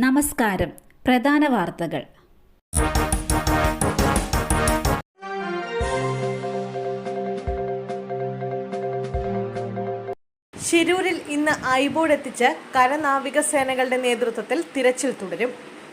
നമസ്കാരം. പ്രധാന വാർത്തകൾ. ശിരൂരിൽ ഇന്ന് ഐബോർഡ് എത്തിച്ച് കരനാവിക സേനകളുടെ നേതൃത്വത്തിൽ തിരച്ചിൽ തുടരും.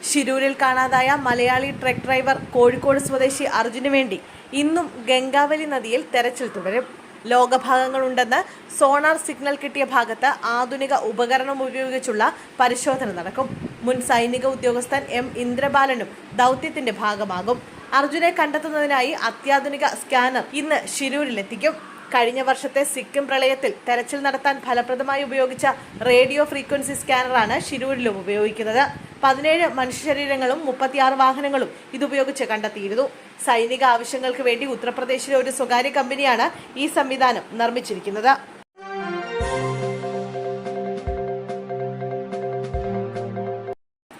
ശിരൂരിൽ കാണാതായ മലയാളി ട്രക്ക് ഡ്രൈവർ കോഴിക്കോട് സ്വദേശി അർജുന് വേണ്ടി ഇന്നും ഗംഗാവലി നദിയിൽ തെരച്ചിൽ തുടരും. ലോകഭാഗങ്ങളുണ്ടെന്ന് സോണാർ സിഗ്നൽ കിട്ടിയ ഭാഗത്ത് ആധുനിക ഉപകരണം ഉപയോഗിച്ചുള്ള പരിശോധന നടക്കും. മുൻ സൈനിക ഉദ്യോഗസ്ഥൻ എം ഇന്ദ്രബാലനും ദൗത്യത്തിന്റെ ഭാഗമാകും. അർജുനെ കണ്ടെത്തുന്നതിനായി അത്യാധുനിക സ്കാനർ ഇന്ന് ഷിരൂരിലെത്തിക്കും കഴിഞ്ഞ വർഷത്തെ സിക്കിം പ്രളയത്തിൽ തെരച്ചിൽ നടത്താൻ ഫലപ്രദമായി ഉപയോഗിച്ച റേഡിയോ ഫ്രീക്വൻസി സ്കാനറാണ് ഷിരൂരിലും ഉപയോഗിക്കുന്നത്. പതിനേഴ് മനുഷ്യശരീരങ്ങളും മുപ്പത്തിയാറ് വാഹനങ്ങളും ഇതുപയോഗിച്ച് കണ്ടെത്തിയിരുന്നു. സൈനിക ആവശ്യങ്ങൾക്ക് വേണ്ടി ഉത്തർപ്രദേശിലെ ഒരു സ്വകാര്യ കമ്പനിയാണ് ഈ സംവിധാനം നിർമ്മിച്ചിരിക്കുന്നത്.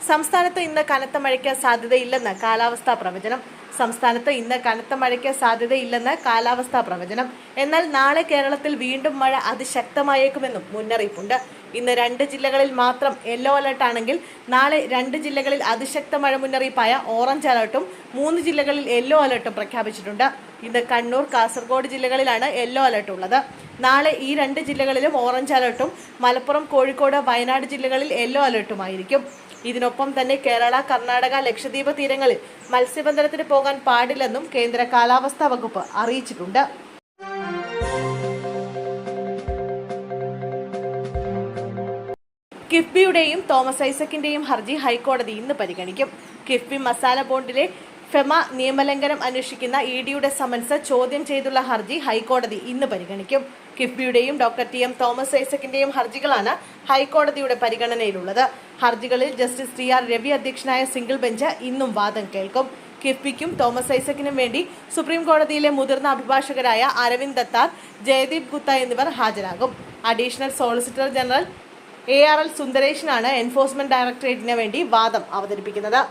സംസ്ഥാനത്ത് ഇന്ന് കനത്ത മഴയ്ക്ക് സാധ്യതയില്ലെന്ന് കാലാവസ്ഥാ പ്രവചനം. സംസ്ഥാനത്ത് ഇന്ന് കനത്ത മഴയ്ക്ക് സാധ്യതയില്ലെന്ന് കാലാവസ്ഥാ പ്രവചനം. എന്നാൽ നാളെ കേരളത്തിൽ വീണ്ടും മഴ അതിശക്തമായേക്കുമെന്നും മുന്നറിയിപ്പുണ്ട്. ഇന്ന് രണ്ട് ജില്ലകളിൽ മാത്രം യെല്ലോ അലർട്ട് ആണെങ്കിൽ നാളെ രണ്ട് ജില്ലകളിൽ അതിശക്ത മഴ മുന്നറിയിപ്പായ ഓറഞ്ച് അലർട്ടും മൂന്ന് ജില്ലകളിൽ യെല്ലോ അലർട്ടും പ്രഖ്യാപിച്ചിട്ടുണ്ട്. ഇന്ന് കണ്ണൂർ കാസർഗോഡ് ജില്ലകളിലാണ് യെല്ലോ അലർട്ട് ഉള്ളത്. നാളെ ഈ രണ്ട് ജില്ലകളിലും ഓറഞ്ച് അലർട്ടും മലപ്പുറം കോഴിക്കോട് വയനാട് ജില്ലകളിൽ യെല്ലോ അലർട്ടുമായിരിക്കും ഇതിനൊപ്പം തന്നെ കേരള കർണാടക ലക്ഷദ്വീപ് തീരങ്ങളിൽ മത്സ്യബന്ധനത്തിന് പോകാൻ പാടില്ലെന്നും കേന്ദ്ര കാലാവസ്ഥാ വകുപ്പ് അറിയിച്ചിട്ടുണ്ട്. കിഫ്ബിയുടെയും തോമസ് ഐസക്കിന്റെയും ഹർജി ഹൈക്കോടതി ഇന്ന് പരിഗണിക്കും. കിഫ്ബി മസാല ബോണ്ടിലെ ഫെമ നിയമലംഘനം അന്വേഷിക്കുന്ന ഇ ഡിയുടെ സമൻസ് ചോദ്യം ചെയ്തുള്ള ഹർജി ഹൈക്കോടതി ഇന്ന് പരിഗണിക്കും. കിഫ്ബിയുടെയും ഡോക്ടർ ടി എം തോമസ് ഐസക്കിന്റെയും ഹർജികളാണ് ഹൈക്കോടതിയുടെ പരിഗണനയിലുള്ളത്. ഹർജികളിൽ ജസ്റ്റിസ് ടി ആർ രവി അധ്യക്ഷനായ സിംഗിൾ ബെഞ്ച് ഇന്നും വാദം കേൾക്കും. കിഫ്ബിക്കും തോമസ് ഐസക്കിനും വേണ്ടി സുപ്രീം കോടതിയിലെ മുതിർന്ന അഭിഭാഷകരായ അരവിന്ദ് ദത്താർ ജയദീപ് ഗുത്ത എന്നിവർ ഹാജരാകും. Additional solicitor general A R L സുന്ദരേഷനാണ് enforcement ഡയറക്ടറേറ്റിന് വേണ്ടി വാദം അവതരിപ്പിക്കുന്നത്.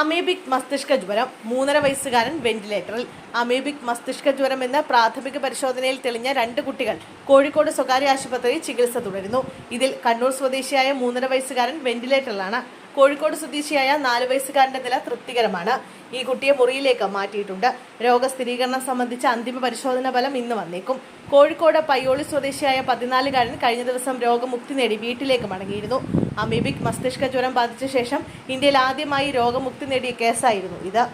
അമേബിക് മസ്തിഷ്ക ജ്വരം മൂന്നര വയസ്സുകാരൻ വെന്റിലേറ്ററിൽ. അമേബിക് മസ്തിഷ്ക ജ്വരം എന്ന പ്രാഥമിക പരിശോധനയിൽ തെളിഞ്ഞ രണ്ട് കുട്ടികൾ കോഴിക്കോട് സ്വകാര്യ ആശുപത്രിയിൽ ചികിത്സ തുടരുന്നു. ഇതിൽ കണ്ണൂർ സ്വദേശിയായ മൂന്നര വയസ്സുകാരൻ വെന്റിലേറ്ററിലാണ്. കോഴിക്കോട് സ്വദേശിയായ നാല് വയസ്സുകാരന്റെ നില തൃപ്തികരമാണ്. ഈ കുട്ടിയെ മുറിയിലേക്ക് മാറ്റിയിട്ടുണ്ട്. രോഗസ്ഥിരീകരണം സംബന്ധിച്ച അന്തിമ പരിശോധന ഫലം ഇന്ന് വന്നേക്കും. കോഴിക്കോട് പയ്യോളി സ്വദേശിയായ പതിനാലുകാരൻ കഴിഞ്ഞ ദിവസം രോഗമുക്തി നേടി വീട്ടിലേക്ക് മടങ്ങിയിരുന്നു. അമീബിക് മസ്തിഷ്ക ജ്വരം ബാധിച്ച ശേഷം ഇന്ത്യയിൽ ആദ്യമായി രോഗമുക്തി നേടിയ കേസായിരുന്നു ഇത്.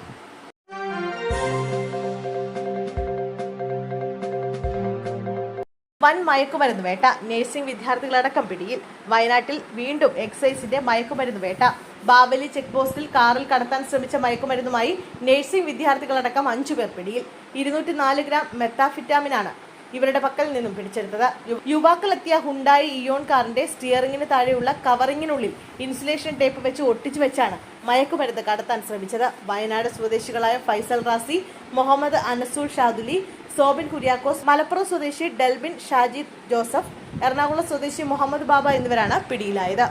വൻ മയക്കുമരുന്ന് വേട്ട. നഴ്സിംഗ് വിദ്യാർത്ഥികളടക്കം പിടിയിൽ. വയനാട്ടിൽ വീണ്ടും എക്സൈസിന്റെ മയക്കുമരുന്ന് വേട്ട. ബാവലി ചെക്ക് പോസ്റ്റിൽ കാറിൽ കടത്താൻ ശ്രമിച്ച മയക്കുമരുന്നുമായി നഴ്സിംഗ് വിദ്യാർത്ഥികളടക്കം അഞ്ചു പേർ പിടിയിൽ. ഇരുന്നൂറ്റി നാല് ഗ്രാം മെത്താഫിറ്റാമിനാണ് ഇവരുടെ പക്കൽ നിന്നും പിടിച്ചെടുത്തത്. യുവാക്കളെത്തിയ ഹുണ്ടായി ഇയോൺ കാറിന്റെ സ്റ്റിയറിംഗിന് താഴെയുള്ള കവറിങ്ങിനുള്ളിൽ ഇൻസുലേഷൻ ടേപ്പ് വെച്ച് ഒട്ടിച്ചു വെച്ചാണ് മയക്കുമരുന്ന് കടത്താൻ ശ്രമിച്ചത്. വയനാട് സ്വദേശികളായ ഫൈസൽ റാസി മുഹമ്മദ് അനസൂൾ ഷാദുലി സോബിൻ കുര്യാക്കോസ് മലപ്പുറം സ്വദേശി ഡെൽബിൻ ഷാജിദ് ജോസഫ് എറണാകുളം സ്വദേശി മുഹമ്മദ് ബാബ എന്നിവരാണ് പിടിയിലായത്.